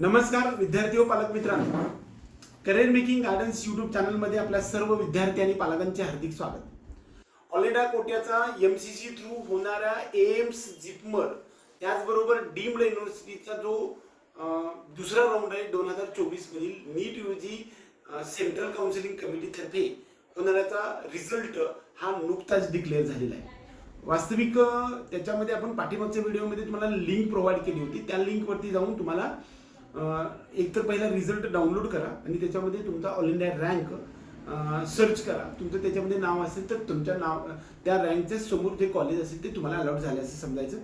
नमस्कार विद्यार्थी व पालक मित्रांनो. करिअर मेकिंग गार्डन्स युट्यूब चॅनलमध्ये आपल्या सर्व विद्यार्थी आणि पालकांचे हार्दिक स्वागत. ऑलिडा कोट्याचा एम सी सी थ्रू होणाऱ्या एम्स जिपमर त्याचबरोबर डीम्ड युनिव्हर्सिटीचा जो दुसरा राऊंड आहे दोन हजार चोवीस मधील NEET U G central counselling कमिटीतर्फे होणाऱ्याचा रिझल्ट हा नुकताच डिक्लेअर झालेला आहे. वास्तविक त्याच्यामध्ये आपण पाठीमागच्या व्हिडिओमध्ये तुम्हाला लिंक प्रोव्हाइड केली होती. त्या लिंकवरती जाऊन तुम्हाला एकतर पहिला रिझल्ट डाउनलोड करा आणि त्याच्यामध्ये तुमचा ऑल इंडिया रँक सर्च करा. तुमचं त्याच्यामध्ये नाव असेल तर तुमच्या नाव त्या रँकच्या समोर जे कॉलेज असेल ते तुम्हाला अलाउड झाले असं समजायचं.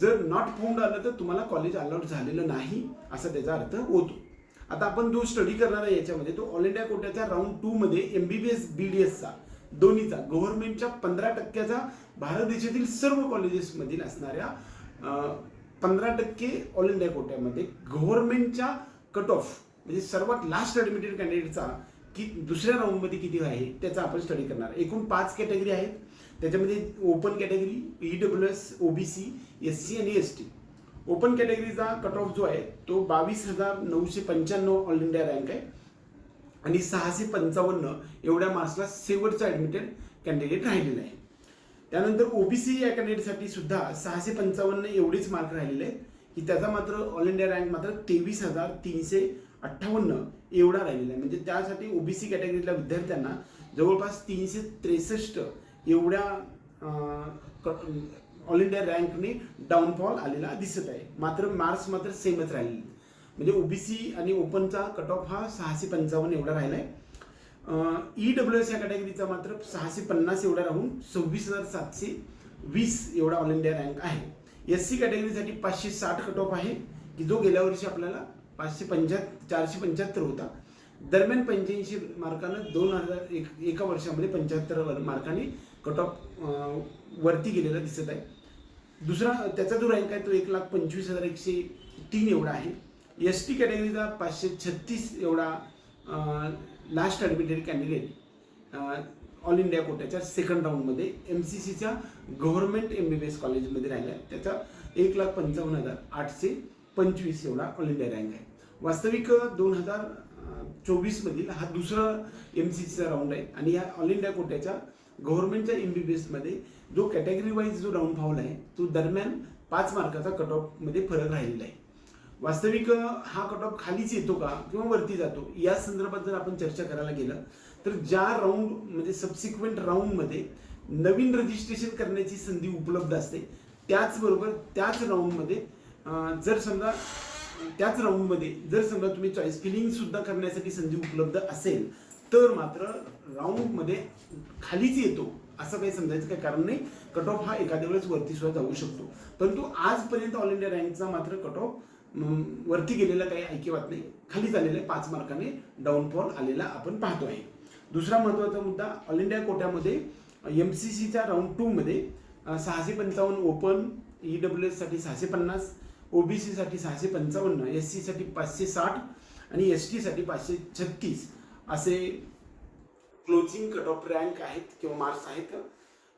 जर नॉट फाउंड आलं तर तुम्हाला कॉलेज अलाउड झालेलं नाही असा त्याचा अर्थ होतो. आता आपण जो स्टडी करणार आहे याच्यामध्ये तो ऑल इंडिया कोट्याच्या राऊंड टू मध्ये एमबीबीएस बीडीएसचा दोन्हीचा गव्हर्नमेंटच्या पंधरा टक्क्याचा भारत देशातील सर्व कॉलेजेसमधील असणाऱ्या पंधरा टक्के ऑल इंडिया कोट्यामध्ये गव्हर्नमेंटच्या कट ऑफ म्हणजे सर्वात लास्ट ॲडमिटेड कॅन्डिडेटचा की दुसऱ्या राऊंडमध्ये किती आहे त्याचा आपण स्टडी करणार. एकूण पाच कॅटेगरी आहेत. त्याच्यामध्ये open category E W S OBC S C आणि एस टी ओपन कॅटेगरीचा कट ऑफ जो आहे तो बावीस हजार नऊशे पंच्याण्णव ऑल इंडिया रँक आहे. आणि सहाशे पंचावन्न एवढ्या मार्क्सला शेवटचा ॲडमिटेड कॅन्डिडेट राहिलेला आहे. त्यानंतर ओबीसी या कॅन्डिडेटसाठी सुद्धा सहाशे पंचावन्न एवढेच मार्क राहिलेले आहेत. की त्याचा मात्र ऑल इंडिया रँक मात्र तेवीस हजार तीनशे अठ्ठावन्न एवढा राहिलेला आहे. म्हणजे त्यासाठी ओबीसी कॅटेगरीतल्या विद्यार्थ्यांना जवळपास तीनशे त्रेसष्ट एवढ्या ऑल इंडिया रँकने डाऊनफॉल आलेला दिसत आहे. मात्र मार्क्स मात्र सेमच राहिले म्हणजे ओबीसी आणि ओपनचा कट ऑफ हा सहाशे पंचावन्न एवढा राहिला आहे ई डब्ल्यू एस या कॅटेगरीचा मात्र सहाशे पन्नास एवढा राहून सव्वीस हजार सातशे वीस एवढा ऑल इंडिया रँक आहे. एस सी कॅटेगरीसाठी पाचशे साठ कट ऑफ आहे की जो गेल्या वर्षी आपल्याला पाचशे पंच्याहत्तर चारशे पंच्याहत्तर होता. दरम्यान पंच्याऐंशी मार्कानं दोन हजार एक एका वर्षामध्ये पंच्याहत्तर मार्काने कट ऑफ वरती गेलेला दिसत आहे. दुसरा त्याचा जो रँक आहे तो एक लाख पंचवीस हजार एकशे तीन एवढा आहे. एस टी कॅटेगरीचा पाचशे छत्तीस एवढा last admitted candidate all India कोट्याच्या second राऊंडमध्ये एम सी सीच्या government M B B S कॉलेजमध्ये राहिला आहे त्याचा एक लाख पंचावन्न हजार आठशे पंचवीस एवढा ऑल इंडिया रँक आहे. वास्तविक दोन हजार चोवीसमधील हा दुसरा एम सी सीचा राऊंड आहे. आणि या ऑल इंडिया कोट्याच्या गव्हर्नमेंटच्या एम बी बी एसमध्ये जो कॅटेगरी वाईज जो राऊंड फावला आहे तो दरम्यान पाच मार्काचा कट ऑफमध्ये फरक राहिलेला आहे. वास्तविक हा कट ऑफ खालीच येतो का किंवा वरती जातो या संदर्भात जर आपण चर्चा करायला गेलं तर ज्या राऊंड म्हणजे सबसिक्वेंट राऊंडमध्ये नवीन रजिस्ट्रेशन करण्याची संधी उपलब्ध असते त्याचबरोबर त्याच राऊंडमध्ये जर समजा त्याच राऊंडमध्ये जर समजा तुम्ही चॉईस फिलिंग सुद्धा करण्यासाठी संधी उपलब्ध असेल तर मात्र राऊंडमध्ये खालीच येतो असं काही समजायचं काही कारण नाही. कट ऑफ हा एखाद्या वेळेस वरती सुद्धा जाऊ शकतो. परंतु आजपर्यंत ऑल इंडिया रँकचा मात्र कट ऑफ वरती गेलेला काही ऐकिवात नाही. खाली झालेला आहे पाच मार्काने डाऊनफॉल आलेला आपण पाहतो आहे. दुसरा महत्त्वाचा मुद्दा ऑल इंडिया कोट्यामध्ये एम सी सीच्या राऊंड टूमध्ये सहाशे पंचावन्न ओपन ई डब्ल्यू एससाठी सहाशे पन्नास ओबीसीसाठी सहाशे पंचावन्न एस सीसाठी पाचशे साठ आणि एस टीसाठी पाचशे छत्तीस असे क्लोजिंग कट ऑफ रँक आहेत किंवा मार्क्स आहेत.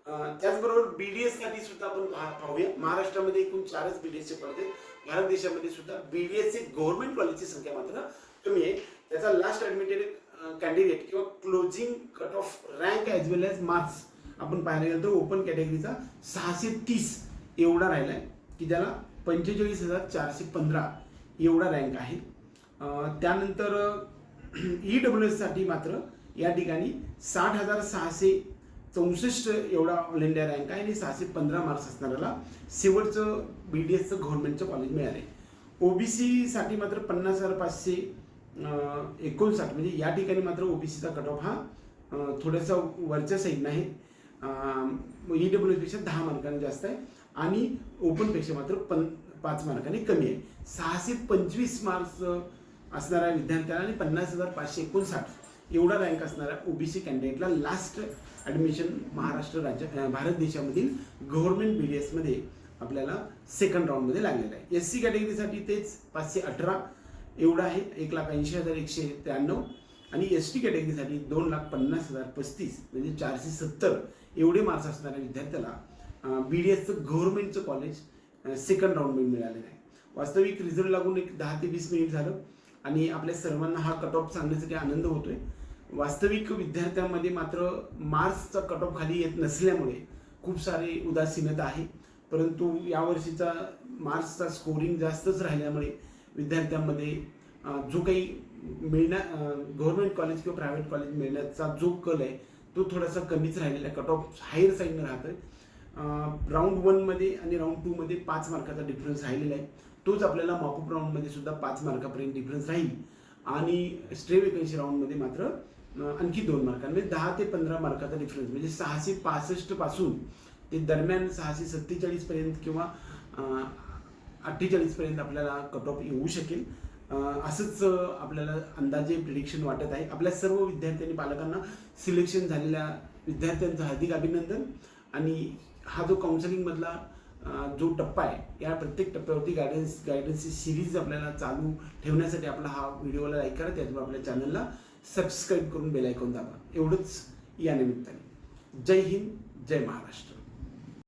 त्याचबरोबर बी डी एससाठी सुद्धा आपण पाहूया. महाराष्ट्रामध्ये एकूण चारच बी डी कॉलेज आहेत. भारत देशामध्ये सुद्धा बी डी गव्हर्नमेंट कॉलेजची संख्या मात्र कमी आहे. त्याचा लास्ट ॲडमिटेड कॅन्डिडेट किंवा closing cut off rank as well as marks आपण पाहायला गेलं तर ओपन कॅटेगरीचा सहाशे तीस एवढा राहिला आहे. की ज्याला पंचेचाळीस हजार चारशे पंधरा एवढा रँक आहे. त्यानंतर ई डब्ल्यू एससाठी मात्र या ठिकाणी साठ हजार सहाशे चौसष्ट एवढा ऑल इंडिया रँक आहे आणि सहाशे पंधरा मार्क्स असणाऱ्याला शेवटचं बी डी एसचं गव्हर्नमेंटचं कॉलेज मिळाले ओबीसीसाठी मात्र पन्नास हजार पाचशे एकोणसाठ म्हणजे या ठिकाणी मात्र ओबीसीचा कट ऑफ हा थोडासा वरच्या साईडनं आहे. ई डब्ल्यू एसपेक्षा दहा मार्कांनी जास्त आहे आणि ओपनपेक्षा मात्र पन पाच मार्कांनी कमी आहे. सहाशे पंचवीस मार्क्स असणाऱ्या विद्यार्थ्याला आणि पन्नास हजार पाचशे एकोणसाठ एवढा रँक असणाऱ्या ओबीसी कॅन्डिडेटला लास्ट ॲडमिशन महाराष्ट्र राज्य भारत देशामधील गव्हर्नमेंट बी डी एसमध्ये आपल्याला सेकंड राऊंडमध्ये लागलेलं आहे. एस सी कॅटेगरीसाठी तेच पाचशे अठरा एवढं आहे. एक लाख ऐंशी हजार एकशे त्र्याण्णव आणि एस टी कॅटेगरीसाठी दोन लाख पन्नास हजार पस्तीस म्हणजे चारशे सत्तर एवढे मार्क्स असणाऱ्या विद्यार्थ्याला बी डी एसचं गव्हर्नमेंटचं कॉलेज सेकंड राऊंडमध्ये मिळालेलं आहे. वास्तविक रिझल्ट लागून एक दहा ते वीस मिनिट झालं आणि आपल्या सर्वांना हा कट ऑफ सांगण्यासाठी आनंद होतोय. वास्तविक विद्यार्थ्यांमध्ये मात्र मार्क्सचा कट ऑफ खाली येत नसल्यामुळे खूप सारे उदासीनता आहे. परंतु यावर्षीचा मार्क्सचा स्कोरिंग जास्तच राहिल्यामुळे विद्यार्थ्यांमध्ये जो काही मिळण्या गव्हर्मेंट कॉलेज किंवा प्रायव्हेट कॉलेज मिळण्याचा जो कल आहे तो थोडासा कमीच राहिलेला आहे कट ऑफ हायर साईडनं राहतोय. राऊंड वनमध्ये आणि राऊंड टूमध्ये पाच मार्काचा डिफरन्स राहिलेला आहे. तोच आपल्याला मॉकअप राऊंडमध्ये सुद्धा पाच मार्कापर्यंत डिफरन्स राहील. आणि स्ट्रे वेकन्सी राऊंडमध्ये मात्र आणखी दोन मार्कांमध्ये म्हणजे दहा ते पंधरा मार्काचा डिफरन्स म्हणजे सहाशे पासष्टपासून ते दरम्यान सहाशे सत्तेचाळीस पर्यंत किंवा अठ्ठेचाळीस पर्यंत आपल्याला कट ऑफ येऊ शकेल. असंच आपल्याला अंदाजे प्रिडिक्शन वाटत आहे. आपल्या सर्व विद्यार्थ्यांनी पालकांना सिलेक्शन झालेल्या विद्यार्थ्यांचं हार्दिक अभिनंदन. आणि हा जो काउन्सिलिंगमधला जो टप्पा आहे या प्रत्येक टप्प्यावरती गायडन्स गायडन्सची सिरीज आपल्याला चालू ठेवण्यासाठी आपला हा व्हिडिओला लाईक करा. त्याचबरोबर आपल्या चॅनलला सबस्क्राईब करून बेलायकॉन दाबा. एवढंच या निमित्ताने. जय हिंद जय महाराष्ट्र.